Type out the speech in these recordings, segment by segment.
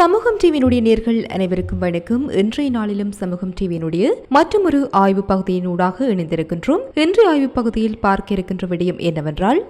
சமூகம் டிவியினுடைய நேர்கள் அனைவருக்கும் வணக்கம். இன்றைய நாளிலும் சமூகம் டிவியினுடைய மற்றொரு ஆய்வு பகுதியினூடாக இணைந்திருக்கின்றோம். இன்றைய ஆய்வு பகுதியில் பார்க்க இருக்கின்ற விடயம் என்னவென்றால்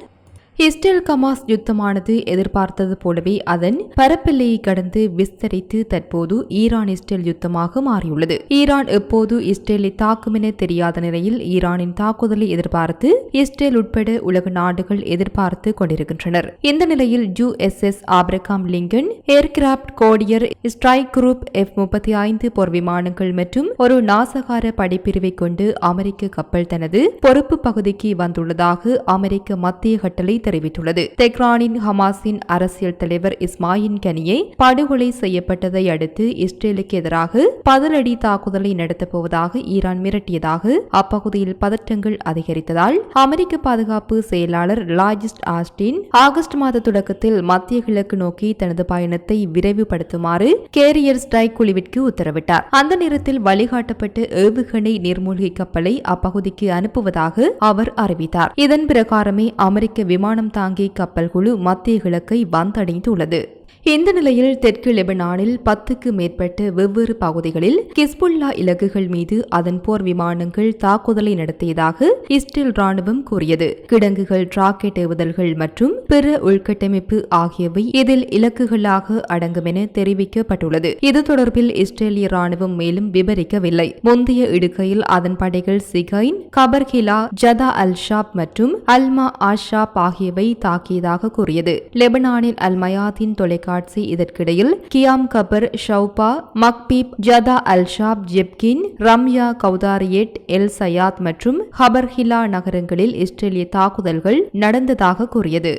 இஸ்ரேல் கமாஸ் யுத்தமானது எதிர்பார்த்தது போலவே அதன் பரப்பெல்லையை கடந்து விஸ்தரித்து தற்போது ஈரான் இஸ்ரேல் யுத்தமாக மாறியுள்ளது. ஈரான் எப்போது இஸ்ரேலை தாக்கும் என தெரியாத நிலையில் ஈரானின் தாக்குதலை எதிர்பார்த்து இஸ்ரேல் உட்பட உலக நாடுகள் எதிர்பார்த்து கொண்டிருக்கின்றனர். இந்த நிலையில் U S S Abraham Lincoln aircraft carrier strike group F முப்பத்தி ஐந்து போர் விமானங்கள் மற்றும் ஒரு நாசகார படைப்பிரிவை கொண்டு அமெரிக்க கப்பல் தனது பொறுப்பு பகுதிக்கு வந்துள்ளதாக அமெரிக்க மத்திய கட்டளை தெரிவித்துள்ளது. தெஹ்ரானின் ஹமாஸின் அரசியல் தலைவர் இஸ்மாயின் கனியை படுகொலை செய்யப்பட்டதை அடுத்து இஸ்ரேலுக்கு எதிராக பதிலடி தாக்குதலை நடத்தப்போவதாக ஈரான் மிரட்டியதாக அப்பகுதியில் பதற்றங்கள் அதிகரித்ததால் அமெரிக்க பாதுகாப்பு செயலாளர் லாஜிஸ்ட் ஆஸ்டின் ஆகஸ்ட் மாத தொடக்கத்தில் மத்திய கிழக்கு நோக்கி தனது பயணத்தை விரைவுபடுத்துமாறு கேரியர் ஸ்ட்ரைக் குழுவிற்கு உத்தரவிட்டார். அந்த நேரத்தில் வழிகாட்டப்பட்ட ஏவுகணை நீர்மூழ்கி கப்பலை அப்பகுதிக்கு அனுப்புவதாக அவர் அறிவித்தார். இதன் பிரகாரமே அமெரிக்க விமான விமானம் தாங்கி கப்பல் குழு மத்திய கிழக்கை வந்தடைந்துள்ளது. இந்த நிலையில் தெற்கு லெபனானில் பத்துக்கு மேற்பட்ட வெவ்வேறு பகுதிகளில் கிஸ்புல்லா இலக்குகள் மீது அதன் போர் விமானங்கள் தாக்குதலை நடத்தியதாக இஸ்ரேல் ராணுவம் கூறியது. கிடங்குகள் ராக்கெட் ஏவுதல்கள் மற்றும் பிற உள்கட்டமைப்பு ஆகியவை இதில் இலக்குகளாக அடங்கும் என தெரிவிக்கப்பட்டுள்ளது. இது தொடர்பில் இஸ்ரேலிய ராணுவம் மேலும் விவரிக்கவில்லை. முந்தைய இடுகையில் அதன் படைகள் சிகைன் கபர்கிலா ஜதா அல் ஷாப் மற்றும் அல்மா ஆஷாப் ஆகியவை தாக்கியதாக கூறியது. லெபனானில் அல்மயாத்தின் தொலை தொலைக்காட்சி இதற்கிடையில் கியாம் கபர் ஷவுபா மக்பீப் ஜதா அல் ஷாப் ஜெப்கின் ரம்யா கௌதாரியேட் எல் சயாத் மற்றும் ஹபர்ஹிலா நகரங்களில் இஸ்ரேலிய தாக்குதல்கள் நடந்ததாக கூறியது.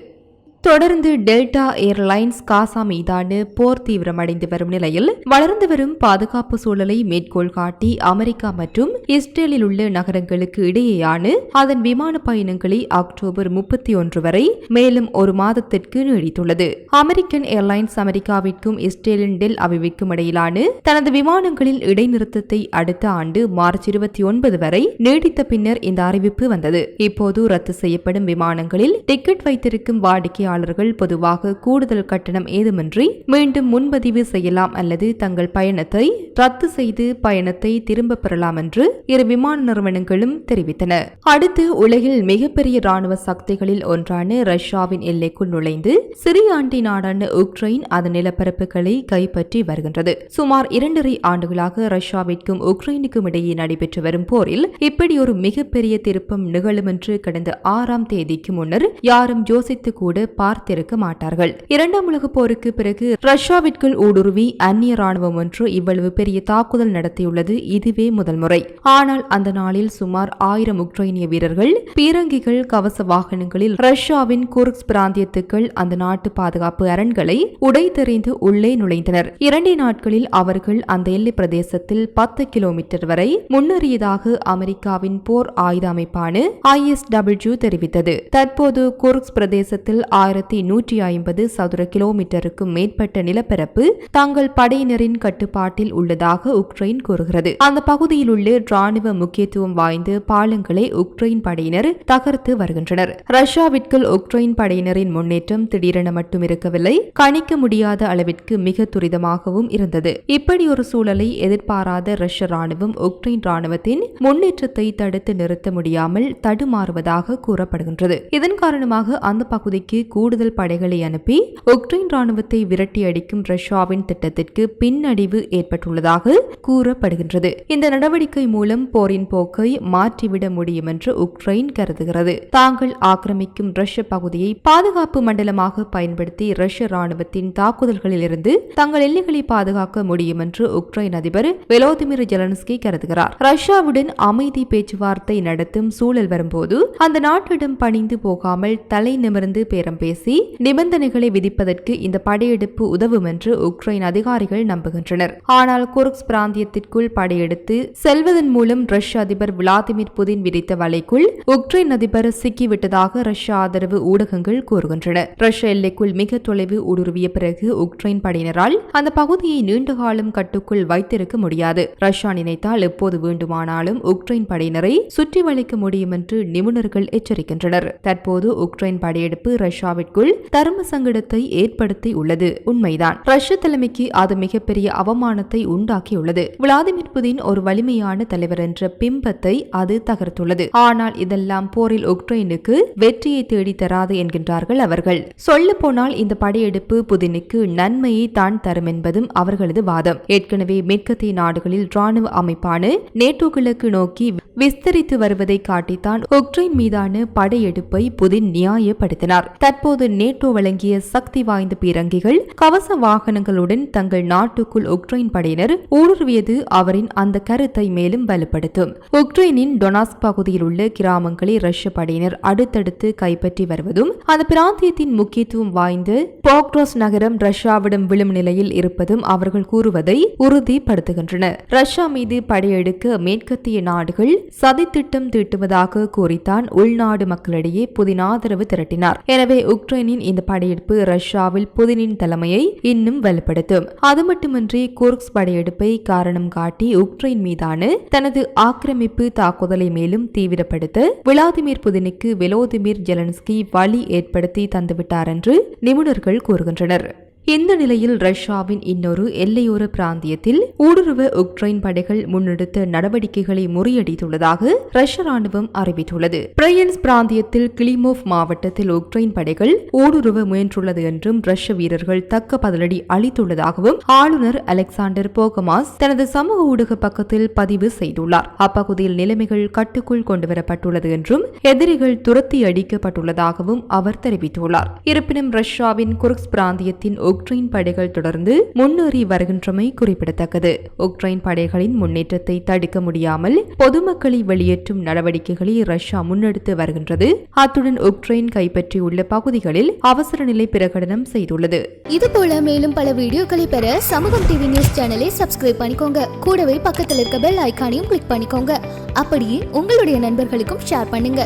தொடர்ந்து டெல்டா ஏர்லைன்ஸ் காசா மீதான போர் தீவிரமடைந்து வரும் நிலையில் வளர்ந்து வரும் பாதுகாப்பு சூழலை மேற்கோள் காட்டி அமெரிக்கா மற்றும் இஸ்ரேலில் உள்ள நகரங்களுக்கு இடையேயான அதன் விமான பயணங்களை அக்டோபர் முப்பத்தி ஒன்று வரை மேலும் ஒரு மாதத்திற்கு நீடித்துள்ளது. அமெரிக்கன் ஏர்லைன்ஸ் அமெரிக்காவிற்கும் இஸ்ரேலின் டெல் அவிவிக்கும் இடையிலான தனது விமானங்களில் இடைநிறுத்தத்தை அடுத்த ஆண்டு மார்ச் இருபத்தி ஒன்பது வரை நீடித்த பின்னர் இந்த அறிவிப்பு வந்தது. இப்போது ரத்து செய்யப்படும் விமானங்களில் டிக்கெட் வைத்திருக்கும் வாடிக்கையாளர் பயணியாளர்கள் பொதுவாக கூடுதல் கட்டணம் ஏதுமின்றி மீண்டும் முன்பதிவு செய்யலாம் அல்லது தங்கள் பயணத்தை ரத்து செய்து பயணத்தை திரும்ப பெறலாம் என்று இரு விமான நிறுவனங்களும் தெரிவித்தன. அடுத்து உலகில் மிகப்பெரிய ராணுவ சக்திகளில் ஒன்றான ரஷ்யாவின் எல்லைக்குள் நுழைந்து சிறியாண்டி நாடான உக்ரைன் அதன் நிலப்பரப்புகளை கைப்பற்றி வருகின்றது. சுமார் இரண்டரை ஆண்டுகளாக ரஷ்யாவிற்கும் உக்ரைனுக்கும் இடையே நடைபெற்று வரும் போரில் இப்படி ஒரு மிகப்பெரிய திருப்பம் நிகழும் என்று கடந்த ஆறாம் தேதிக்கு முன்னர் யாரும் யோசித்து கூட பார்த்திருக்க மாட்டார்கள். இரண்டாம் உலக போருக்கு பிறகு ரஷ்யாவிற்குள் ஊடுருவி அந்நிய ராணுவம் ஒன்று இவ்வளவு பெரிய தாக்குதல் நடத்தியுள்ளது. இதுவே முதல் முறை. ஆனால் அந்த நாளில் சுமார் ஆயிரம் உக்ரைனிய வீரர்கள் பீரங்கிகள் கவச வாகனங்களில் ரஷ்யாவின் குர்க்ஸ் பிராந்தியத்துக்குள் அந்த நாட்டு பாதுகாப்பு அரண்களை உடைத்தெறிந்து உள்ளே நுழைந்தனர். இரண்டே நாட்களில் அவர்கள் அந்த எல்லை பிரதேசத்தில் பத்து கிலோமீட்டர் வரை முன்னேறியதாக அமெரிக்காவின் போர் ஆயுத அமைப்பான ஐஎஸ்டபிள்யூ தெரிவித்தது. தற்போது குர்க்ஸ் பிரதேசத்தில் ஆயிரம் ஆயிரத்தி நூற்றி ஐம்பது சதுர கிலோமீட்டருக்கும் மேற்பட்ட நிலப்பரப்பு தங்கள் படையினரின் கட்டுப்பாட்டில் உள்ளதாக உக்ரைன் கூறுகிறது. அந்த பகுதியில் உள்ள ராணுவ முக்கியத்துவம் வாய்ந்த பாலங்களை உக்ரைன் படையினர் தகர்த்து வருகின்றனர். ரஷ்யாவிற்குள் உக்ரைன் படையினரின் முன்னேற்றம் திடீரென மட்டும் இருக்கவில்லை கணிக்க முடியாத அளவிற்கு மிக துரிதமாகவும் இருந்தது. இப்படி ஒரு சூழலை எதிர்பாராத ரஷ்ய ராணுவம் உக்ரைன் ராணுவத்தின் முன்னேற்றத்தை தடுத்து நிறுத்த முடியாமல் தடுமாறுவதாக கூறப்படுகின்றது. இதன் காரணமாக அந்த பகுதிக்கு கூடுதல் படைகளை அனுப்பி உக்ரைன் ராணுவத்தை விரட்டி அடிக்கும் ரஷ்யாவின் திட்டத்திற்கு பின்னடைவு ஏற்பட்டுள்ளதாக கூறப்படுகின்றது. இந்த நடவடிக்கை மூலம் போரின் போக்கை மாற்றிவிட முடியும் என்று உக்ரைன் கருதுகிறது. தாங்கள் ஆக்கிரமிக்கும் ரஷ்ய பகுதியை பாதுகாப்பு மண்டலமாக பயன்படுத்தி ரஷ்ய ராணுவத்தின் தாக்குதல்களிலிருந்து தங்கள் எல்லைகளை பாதுகாக்க முடியும் என்று உக்ரைன் அதிபர் வெலோதிமிர் ஜெலன்ஸ்கி கருதுகிறார். ரஷ்யாவுடன் அமைதி பேச்சுவார்த்தை நடத்தும் சூழல் வரும்போது அந்த நாட்டிடம் பணிந்து போகாமல் தலை நிமிர்ந்து பேரம் பேச பேசி நிபந்தனைகளை விதிப்பதற்கு இந்த படையெடுப்பு உதவும் என்று உக்ரைன் அதிகாரிகள் நம்புகின்றனர். ஆனால் குருக்ஸ் பிராந்தியத்திற்குள் படையெடுத்து செல்வதன் மூலம் ரஷ்ய அதிபர் விளாடிமிர் புதின் விதித்த வலைக்குள் உக்ரைன் அதிபர் சிக்கிவிட்டதாக ரஷ்ய ஆதரவு ஊடகங்கள் கூறுகின்றன. ரஷ்ய எல்லைக்குள் மிக தொலைவு ஊடுருவிய பிறகு உக்ரைன் படையினரால் அந்த பகுதியை நீண்ட காலம் கட்டுக்குள் வைத்திருக்க முடியாது. ரஷ்யா நினைத்தால் எப்போது வேண்டுமானாலும் உக்ரைன் படையினரை சுற்றி வளைக்க முடியும் என்று நிபுணர்கள் எச்சரிக்கின்றனர். தற்போது உக்ரைன் படையெடுப்பு ரஷ்யாவில் ரஷ்யாவிற்குள் தர்ம சங்கடத்தை ஏற்படுத்தி உள்ளது உண்மைதான். ரஷ்ய தலைமைக்கு அது மிகப்பெரிய அவமானத்தை உண்டாக்கியுள்ளது. விளாடிமிர் புதின் ஒரு வலிமையான தலைவர் என்ற பிம்பத்தை அது தகர்த்துள்ளது. ஆனால் இதெல்லாம் போரில் உக்ரைனுக்கு வெற்றியை தேடி தராது என்கின்றார்கள் அவர்கள். சொல்ல போனால் இந்த படையெடுப்பு புதினுக்கு நன்மையை தான் தரும் என்பதும் அவர்களது வாதம். ஏற்கனவே மேற்கத்திய நாடுகளில் ராணுவ அமைப்பான நேட்டோ கிழக்கு நோக்கி விஸ்தரித்து வருவதை காட்டித்தான் உக்ரைன் மீதான படையெடுப்பை புதின் நியாயப்படுத்தினார். தற்போது நேட்டோ வழங்கிய சக்தி வாய்ந்த பீரங்கிகள் கவச வாகனங்களுடன் தங்கள் நாட்டுக்குள் உக்ரைன் படையினர் ஊடுருவியது அவரின் அந்த கருத்தை மேலும் வலுப்படுத்தும். உக்ரைனின் டொனாஸ்க் பகுதியில் உள்ள கிராமங்களை ரஷ்ய படையினர் அடுத்தடுத்து கைப்பற்றி வருவதும் அந்த பிராந்தியத்தின் முக்கியத்துவம் வாய்ந்த போக்ரோஸ் நகரம் ரஷ்யாவிடம் விழும் நிலையில் இருப்பதும் அவர்கள் கூறுவதை உறுதிப்படுத்துகின்றன ரஷ்யா மீது படையெடுக்க மேற்கத்திய நாடுகள் சதித்திட்டம் தீட்டுவதாக கூறித்தான் உள்நாடு மக்களிடையே புதின் ஆதரவு திரட்டினார். எனவே உக்ரைனின் இந்த படையெடுப்பு ரஷ்யாவில் புதினின் தலைமையை இன்னும் வலுப்படுத்தும் அது மட்டுமின்றி குர்க்ஸ் படையெடுப்பை காரணம் காட்டி உக்ரைன் மீதான தனது ஆக்கிரமிப்பு தாக்குதலை மேலும் தீவிரப்படுத்த விளாதிமிர் புதினுக்கு வெலோதிமிர் ஜெலன்ஸ்கி வழி ஏற்படுத்தி தந்துவிட்டார் என்று நிபுணர்கள் கூறுகின்றனர். இந்த நிலையில் ரஷ்யாவின் இன்னொரு எல்லையோர பிராந்தியத்தில் ஊடுருவ உக்ரைன் படைகள் முன்னெடுத்த நடவடிக்கைகளை முறியடித்துள்ளதாக ரஷ்ய ராணுவம் அறிவித்துள்ளது. பிரையன்ஸ் பிராந்தியத்தில் கிளிமோவ் மாவட்டத்தில் உக்ரைன் படைகள் ஊடுருவ முயன்றுள்ளது என்றும் ரஷ்ய வீரர்கள் தக்க பதிலடி அளித்துள்ளதாகவும் ஆளுநர் அலெக்சாண்டர் போகமாஸ் தனது சமூக ஊடக பக்கத்தில் பதிவு செய்துள்ளார். அப்பகுதியில் நிலைமைகள் கட்டுக்குள் கொண்டுவரப்பட்டுள்ளது என்றும் எதிரிகள் துரத்தி அடிக்கப்பட்டுள்ளதாகவும் அவர் தெரிவித்துள்ளார். இருப்பினும் ரஷ்யாவின் குர்க்ஸ் பிராந்தியத்தின் உக்ரைன் படைகள் தொடர்ந்து முன்னேறி வருகின்றமை குறிப்பிடத்தக்கது. உக்ரைன் படைகளின் முன்னேற்றத்தை தடுக்க முடியாமல் பொதுமக்களை வெளியேற்றும் நடவடிக்கைகளை ரஷ்யா முன்னெடுத்து வருகின்றது. அத்துடன் உக்ரைன் கைப்பற்றியுள்ள பகுதிகளில் அவசர நிலை பிரகடனம் செய்துள்ளது. இதுபோல மேலும் பல வீடியோக்களை பெற சமூகம் டிவி நியூஸ் சேனலை சப்ஸ்கிரைப் பண்ணிக்கோங்க. கூடவே பக்கத்தில் இருக்க பெல் ஐகானையும் கிளிக் பண்ணிக்கோங்க. அப்படியே உங்களுடைய நண்பர்களுக்கும் ஷேர் பண்ணுங்க.